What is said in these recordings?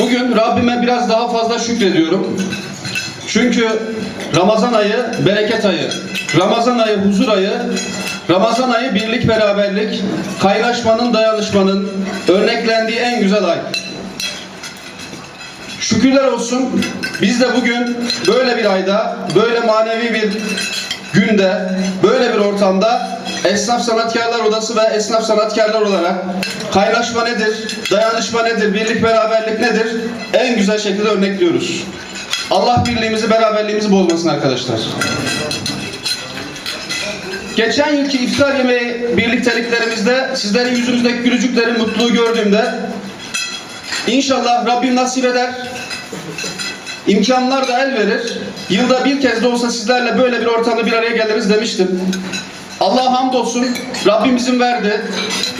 Bugün Rabbime biraz daha fazla şükrediyorum. Çünkü Ramazan ayı bereket ayı, Ramazan ayı huzur ayı, Ramazan ayı birlik beraberlik, kaynaşmanın dayanışmanın örneklendiği en güzel ay. Şükürler olsun biz de bugün böyle bir ayda, böyle manevi bir günde, böyle bir ortamda Esnaf Sanatkarlar Odası ve Esnaf Sanatkarlar olarak kaynaşma nedir, dayanışma nedir, birlik beraberlik nedir en güzel şekilde örnekliyoruz. Allah birliğimizi, beraberliğimizi bozmasın arkadaşlar. Geçen yılki iftar yemeği birlikteliklerimizde sizlerin yüzünüzdeki gülücükleri, mutluluğu gördüğümde İnşallah Rabbim nasip eder. İmkanlar da el verir. Yılda bir kez de olsa sizlerle böyle bir ortamda bir araya geliriz demiştim. Allah'a hamdolsun Rabbim izin verdi.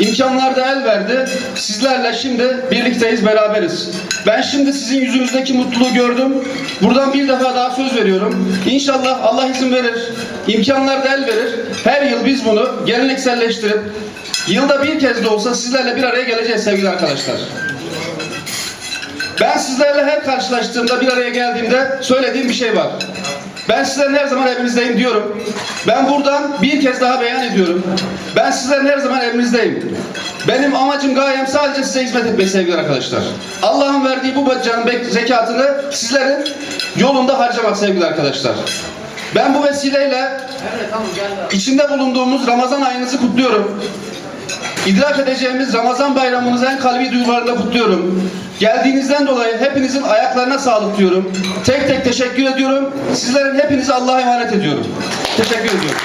İmkanlar da el verdi. Sizlerle şimdi birlikteyiz, beraberiz. Ben şimdi sizin yüzünüzdeki mutluluğu gördüm. Buradan bir defa daha söz veriyorum. İnşallah Allah izin verir. İmkanlar da el verir. Her yıl biz bunu gelenekselleştirip yılda bir kez de olsa sizlerle bir araya geleceğiz sevgili arkadaşlar. Ben sizlerle her karşılaştığımda bir araya geldiğimde söylediğim bir şey var. Ben sizlerin her zaman emrinizdeyim diyorum. Ben buradan bir kez daha beyan ediyorum. Ben sizlerin her zaman emrinizdeyim. Benim amacım gayem sadece size hizmet etmek sevgili arkadaşlar. Allah'ın verdiği bu canın bek- zekatını sizlerin yolunda harcamak sevgili arkadaşlar. Ben bu vesileyle içinde bulunduğumuz Ramazan ayınızı kutluyorum. İdrak edeceğimiz Ramazan bayramınızı en kalbi duygularla kutluyorum. Geldiğinizden dolayı hepinizin ayaklarına sağlık diyorum. Tek tek teşekkür ediyorum. Sizlerin hepinizi Allah'a emanet ediyorum. Teşekkür ediyorum.